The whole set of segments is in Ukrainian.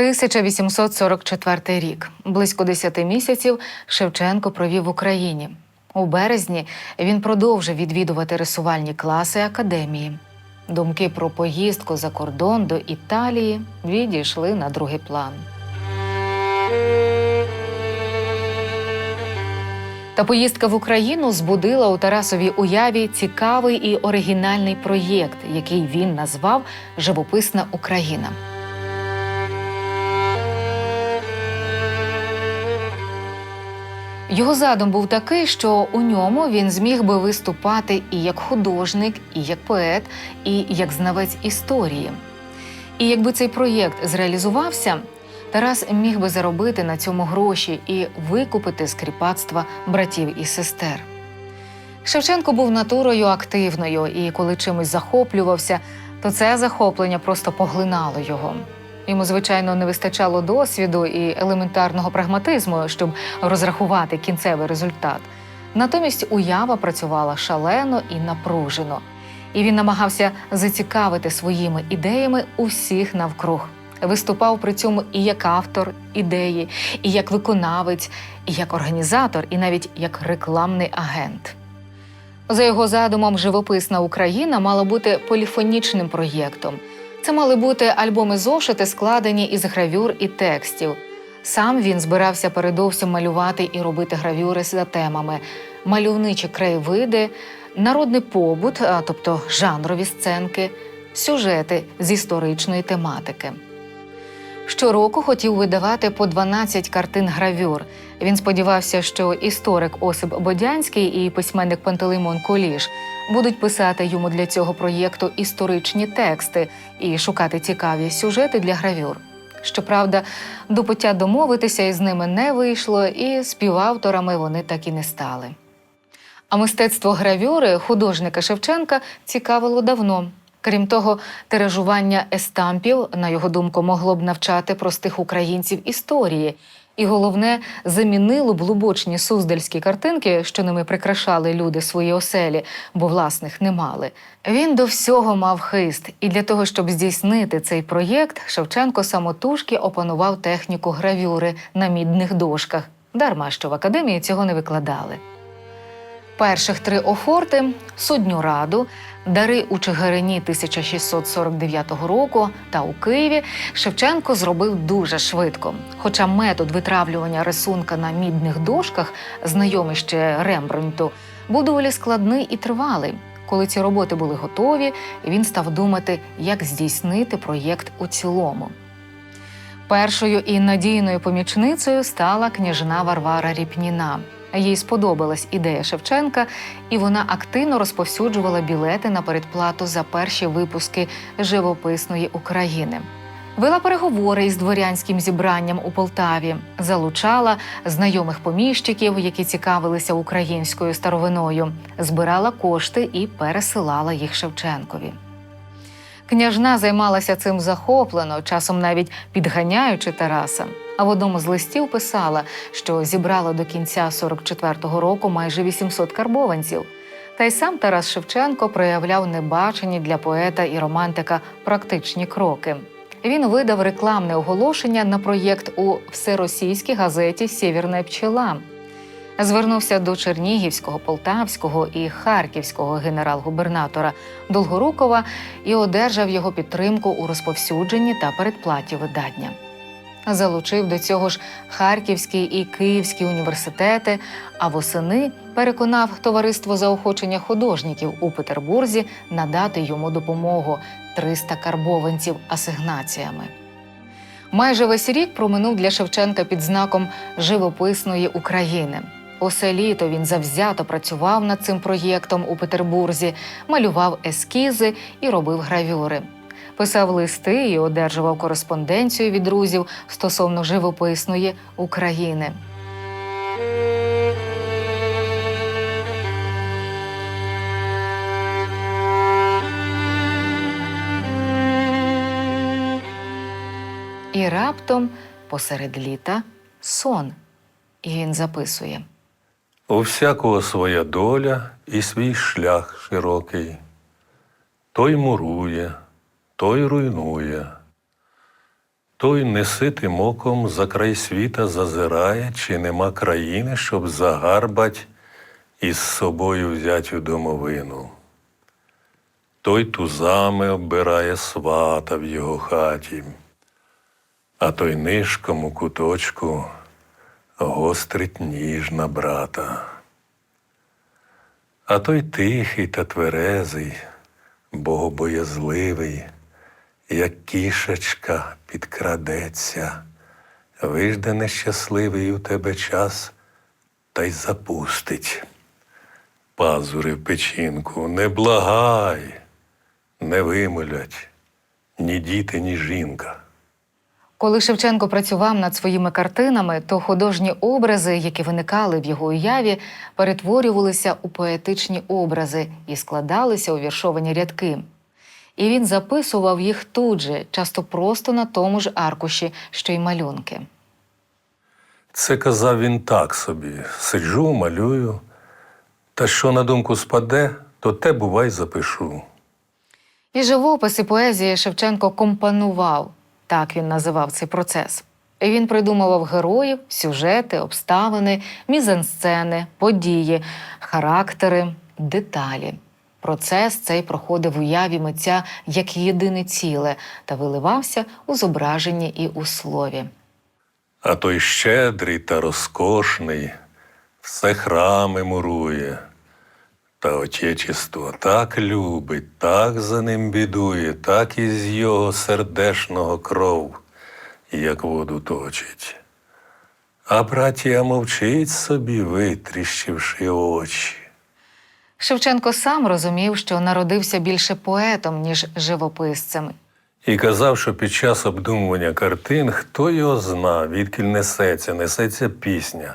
1844 рік. Близько 10 місяців Шевченко провів в Україні. У березні він продовжив відвідувати рисувальні класи академії. Думки про поїздку за кордон до Італії відійшли на другий план. Та поїздка в Україну збудила у Тарасовій уяві цікавий і оригінальний проєкт, який він назвав Живописна Україна. Його задум був такий, що у ньому він зміг би виступати і як художник, і як поет, і як знавець історії. І якби цей проєкт зреалізувався, Тарас міг би заробити на цьому гроші і викупити з кріпацтва братів і сестер. Шевченко був натурою активною, і коли чимось захоплювався, то це захоплення просто поглинало його. Йому, звичайно, не вистачало досвіду і елементарного прагматизму, щоб розрахувати кінцевий результат. Натомість уява працювала шалено і напружено, і він намагався зацікавити своїми ідеями усіх навкруг. Виступав при цьому і як автор ідеї, і як виконавець, і як організатор, і навіть як рекламний агент. За його задумом, живописна Україна мала бути поліфонічним проєктом. Це мали бути альбоми зошити, складені із гравюр і текстів. Сам він збирався передовсім малювати і робити гравюри за темами, мальовничі краєвиди, народний побут, тобто жанрові сценки, сюжети з історичної тематики. Щороку хотів видавати по 12 картин гравюр. Він сподівався, що історик Осип Бодянський і письменник Пантелеймон Куліш будуть писати йому для цього проєкту історичні тексти і шукати цікаві сюжети для гравюр. Щоправда, до пуття домовитися із ними не вийшло, і співавторами вони так і не стали. А мистецтво гравюри художника Шевченка цікавило давно. Крім того, тиражування естампів, на його думку, могло б навчати простих українців історії. І головне, замінило б лубочні суздальські картинки, що ними прикрашали люди свої оселі, бо власних не мали. Він до всього мав хист, і для того, щоб здійснити цей проєкт, Шевченко самотужки опанував техніку гравюри на мідних дошках. Дарма що в академії цього не викладали. Перших три офорти судню раду, дари у Чигирині 1649 року та у Києві Шевченко зробив дуже швидко. Хоча метод витравлювання рисунка на мідних дошках, знайомий ще Рембрандту, був доволі складний і тривалий. Коли ці роботи були готові, він став думати, як здійснити проєкт у цілому. Першою і надійною помічницею стала княжна Варвара Ріпніна. Їй сподобалась ідея Шевченка, і вона активно розповсюджувала білети на передплату за перші випуски живописної України. Вела переговори із дворянським зібранням у Полтаві, залучала знайомих поміщиків, які цікавилися українською старовиною, збирала кошти і пересилала їх Шевченкові. Княжна займалася цим захоплено, часом навіть підганяючи Тараса. А в одному з листів писала, що зібрала до кінця 44-го року майже 800 карбованців. Та й сам Тарас Шевченко проявляв небачені для поета і романтика практичні кроки. Він видав рекламне оголошення на проєкт у всеросійській газеті Сєвєрна пчела. Звернувся до Чернігівського, Полтавського і Харківського генерал-губернатора Долгорукова і одержав його підтримку у розповсюдженні та передплаті видання. Залучив до цього ж Харківський і Київський університети, а восени переконав товариство заохочення художників у Петербурзі надати йому допомогу 300 карбованців асигнаціями. Майже весь рік проминув для Шевченка під знаком живописної України. Усе літо він завзято працював над цим проєктом у Петербурзі, малював ескізи і робив гравюри. Писав листи і одержував кореспонденцію від друзів стосовно живописної України. І раптом посеред літа сон. І він записує. У всякого своя доля і свій шлях широкий. Той мурує, той руйнує. той неситим оком за край світа зазирає, чи нема країни, щоб загарбать із собою взять у домовину. Той тузами оббирає свата в його хаті, а той нишком у куточку гострить ніж на брата. А той тихий та тверезий, богобоязливий, як кішечка підкрадеться, вижде нещасливий у тебе час та й запустить. Пазури в печінку, не благай, не вимолять ні діти, ні жінка. Коли Шевченко працював над своїми картинами, то художні образи, які виникали в його уяві, перетворювалися у поетичні образи і складалися у віршовані рядки. І він записував їх тут же, часто просто на тому ж аркуші, що й малюнки. Це казав він так собі: сиджу, малюю, та що на думку спаде, то те бувай запишу. І живопис і поезія Шевченко компонував, так він називав цей процес. І Він придумував героїв, сюжети, обставини, мізансцени, події, характери, деталі. Процес цей проходив в уяві митця як єдине ціле та виливався у зображенні і у слові. А той щедрий та розкошний, все храми мурує. Та отечество так любить, так за ним бідує, так із його сердешного кров, як воду точить. А братія мовчить собі, витріщивши очі. Шевченко сам розумів, що народився більше поетом, ніж живописцем, І казав, що під час обдумування картин, хто його зна, відкіль несеться, несеться пісня,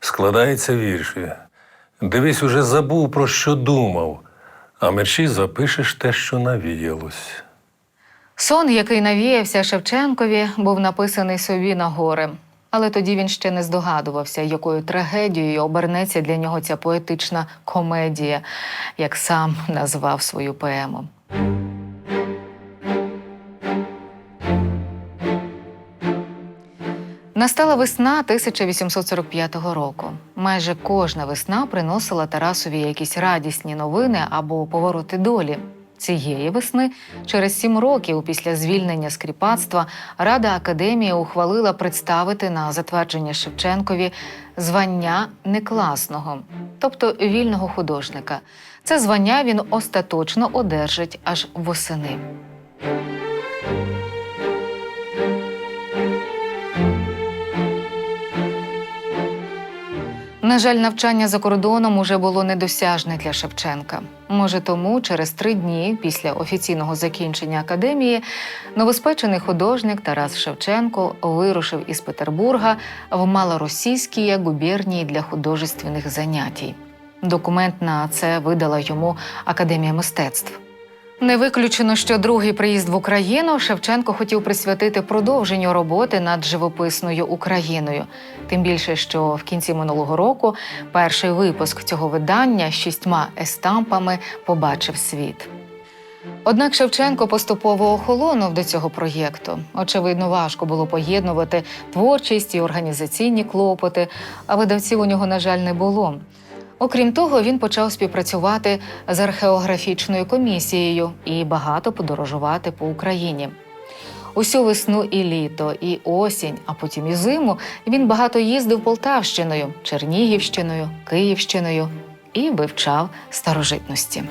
складається вірші. Дивись, уже забув, про що думав, а мерчі запишеш те, що навіялось. Сон, який навіявся Шевченкові, був написаний собі на гори. Але тоді він ще не здогадувався, якою трагедією обернеться для нього ця поетична комедія, як сам назвав свою поему. Настала весна 1845 року. Майже кожна весна приносила Тарасові якісь радісні новини або повороти долі. Цієї весни, через сім років після звільнення скріпацтва, Рада Академії ухвалила представити на затвердження Шевченкові звання некласного, тобто вільного художника. Це звання він остаточно одержить аж восени. Жаль, навчання за кордоном уже було недосяжне для Шевченка. Може, тому через три дні після офіційного закінчення академії новоспечений художник Тарас Шевченко вирушив із Петербурга в малоросійські губернії для художественних занятій. Документ на це видала йому Академія мистецтв. Не виключено, що другий приїзд в Україну Шевченко хотів присвятити продовженню роботи над живописною Україною. Тим більше, що в кінці минулого року перший випуск цього видання з шістьма естампами побачив світ. Однак Шевченко поступово охолонув до цього проєкту. Очевидно, важко було поєднувати творчість і організаційні клопоти, а видавців у нього, на жаль, не було. Окрім того, він почав співпрацювати з археографічною комісією і багато подорожувати по Україні. Усю весну і літо, і осінь, а потім і зиму він багато їздив Полтавщиною, Чернігівщиною, Київщиною і вивчав старожитності.